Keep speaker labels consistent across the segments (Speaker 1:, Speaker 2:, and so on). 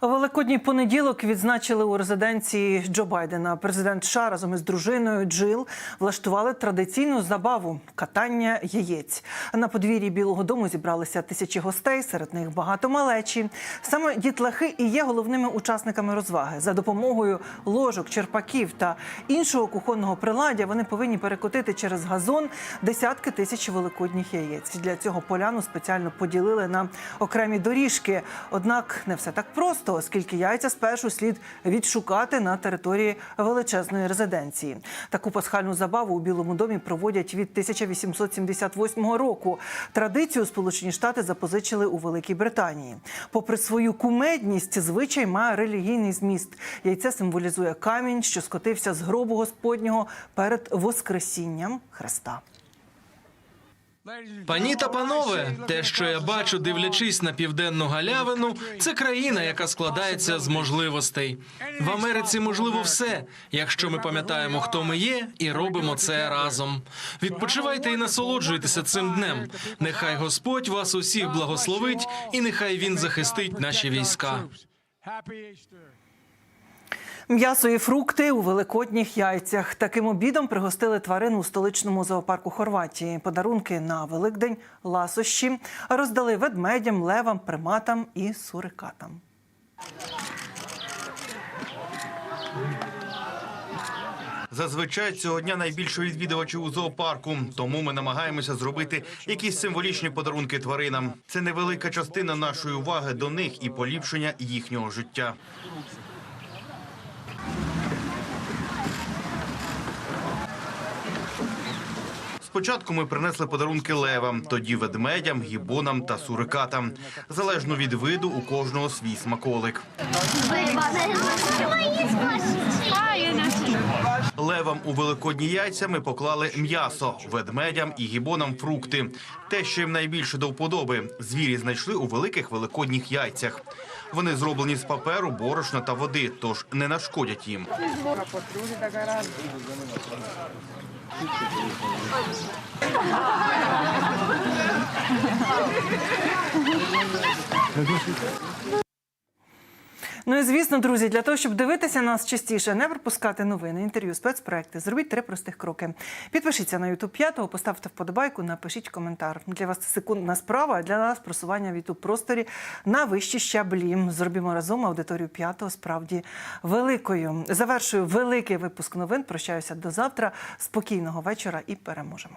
Speaker 1: Великодній понеділок відзначили у резиденції Джо Байдена. Президент США разом із дружиною Джил влаштували традиційну забаву катання яєць. На подвір'ї Білого Дому зібралися тисячі гостей, серед них багато малечі. Саме дітлахи і є головними учасниками розваги. За допомогою ложок, черпаків та іншого кухонного приладдя вони повинні перекотити через газон десятки тисяч великодніх яєць. Для цього поляну спеціально поділили на окремі доріжки. Однак не все так просто, оскільки яйця спершу слід відшукати на території величезної резиденції. Таку пасхальну забаву у Білому домі проводять від 1878 року. Традицію Сполучені Штати запозичили у Великій Британії. Попри свою кумедність, звичай має релігійний зміст. Яйце символізує камінь, що скотився з гробу Господнього перед Воскресінням Христа.
Speaker 2: Пані та панове, те, що я бачу, дивлячись на південну галявину, це країна, яка складається з можливостей. В Америці можливо все, якщо ми пам'ятаємо, хто ми є, і робимо це разом. Відпочивайте і насолоджуйтеся цим днем. Нехай Господь вас усіх благословить, і нехай він захистить наші війська.
Speaker 1: М'ясо і фрукти у великодніх яйцях. Таким обідом пригостили тварин у столичному зоопарку Хорватії. Подарунки на Великдень, ласощі роздали ведмедям, левам, приматам і сурикатам.
Speaker 3: Зазвичай цього дня найбільше відвідувачів у зоопарку, тому ми намагаємося зробити якісь символічні подарунки тваринам. Це невелика частина нашої уваги до них і поліпшення їхнього життя. Спочатку ми принесли подарунки левам, тоді ведмедям, гібонам та сурикатам. Залежно від виду, у кожного свій смаколик. Левам у великодні яйця ми поклали м'ясо, ведмедям і гібонам фрукти. Те, що їм найбільше до вподоби, звірі знайшли у великих великодніх яйцях. Вони зроблені з паперу, борошна та води, тож не нашкодять їм.
Speaker 1: Ну і звісно, друзі, для того, щоб дивитися нас частіше, не пропускати новини, інтерв'ю, спецпроекти, зробіть три простих кроки. Підпишіться на YouTube 5, поставте вподобайку, напишіть коментар. Для вас це секундна справа, а для нас просування в youtube просторі на вищі щаблі. Зробімо разом аудиторію п'ятого справді великою. Завершую великий випуск новин. Прощаюся до завтра. Спокійного вечора і переможемо.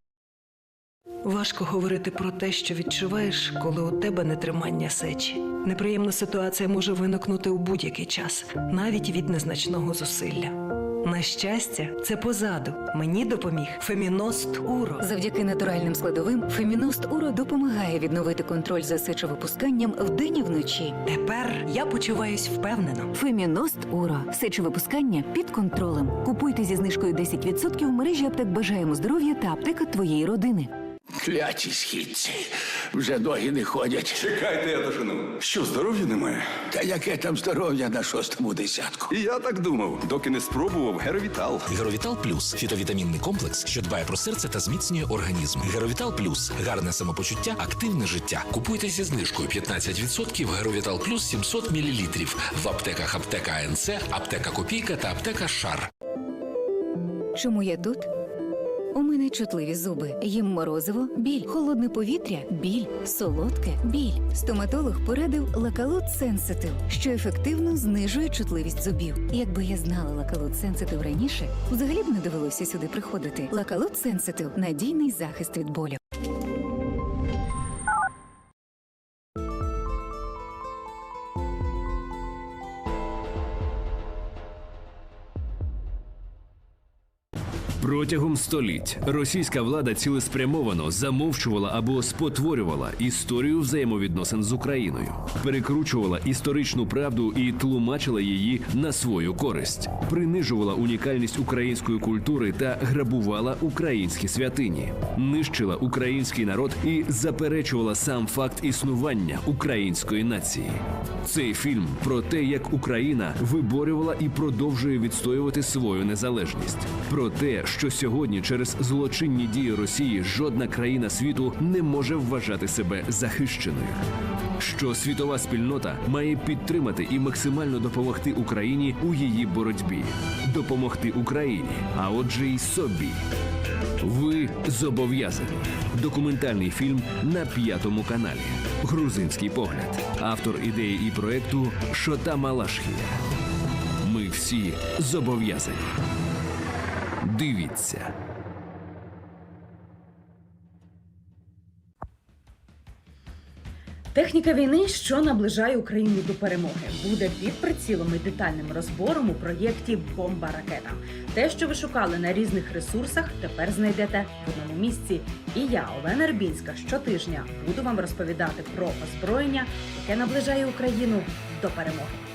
Speaker 4: Важко говорити про те, що відчуваєш, коли у тебе нетримання сечі. Неприємна ситуація може виникнути у будь-який час, навіть від незначного зусилля. На щастя, це позаду. Мені допоміг Феміност Уро.
Speaker 5: Завдяки натуральним складовим Феміност Уро допомагає відновити контроль за сечовипусканням вдень і вночі.
Speaker 4: Тепер я почуваюсь впевнено.
Speaker 5: Феміност Уро сечовипускання під контролем. Купуйте зі знижкою 10% в мережі аптек Бажаємо здоров'я та аптека твоєї родини.
Speaker 6: Кляті східці. Вже ноги не ходять.
Speaker 7: Чекайте, я дожену. Що, здоров'я немає?
Speaker 6: Та яке там здоров'я на шостому десятку?
Speaker 7: І я так думав, доки не спробував Геровітал.
Speaker 8: Геровітал Плюс фітовітамінний комплекс, що дбає про серце та зміцнює організм. Геровітал Плюс гарне самопочуття, активне життя. Купуйте зі знижкою 15% Геровітал Плюс 700 мл в аптеках аптека АНЦ, аптека Копійка та аптека Шар.
Speaker 5: Чому я тут? У мене чутливі зуби. Їм морозиво, біль, холодне повітря, біль, солодке, біль. Стоматолог порадив лакалут Сенситив, що ефективно знижує чутливість зубів. Якби я знала лакалут Сенситив раніше, взагалі б не довелося сюди приходити. Лакалут Сенситив надійний захист від болю.
Speaker 9: Протягом століть. Російська влада цілеспрямовано замовчувала або спотворювала історію взаємовідносин з Україною, перекручувала історичну правду і тлумачила її на свою користь, принижувала унікальність української культури та грабувала українські святині, нищила український народ і заперечувала сам факт існування української нації. Цей фільм про те, як Україна виборювала і продовжує відстоювати свою незалежність, про те, сьогодні через злочинні дії Росії жодна країна світу не може вважати себе захищеною. Що світова спільнота має підтримати і максимально допомогти Україні у її боротьбі, допомогти Україні, а отже, й собі. Ви зобов'язані. Документальний фільм на п'ятому каналі. Грузинський погляд. Автор ідеї і проекту Шота Малашхія. Ми всі зобов'язані. Дивіться.
Speaker 10: Техніка війни, що наближає Україну до перемоги, буде під прицілом і детальним розбором у проєкті Бомба ракета. Те, що ви шукали на різних ресурсах, тепер знайдете в одному місці. І я, Олена Рбінська, щотижня буду вам розповідати про озброєння, яке наближає Україну до перемоги.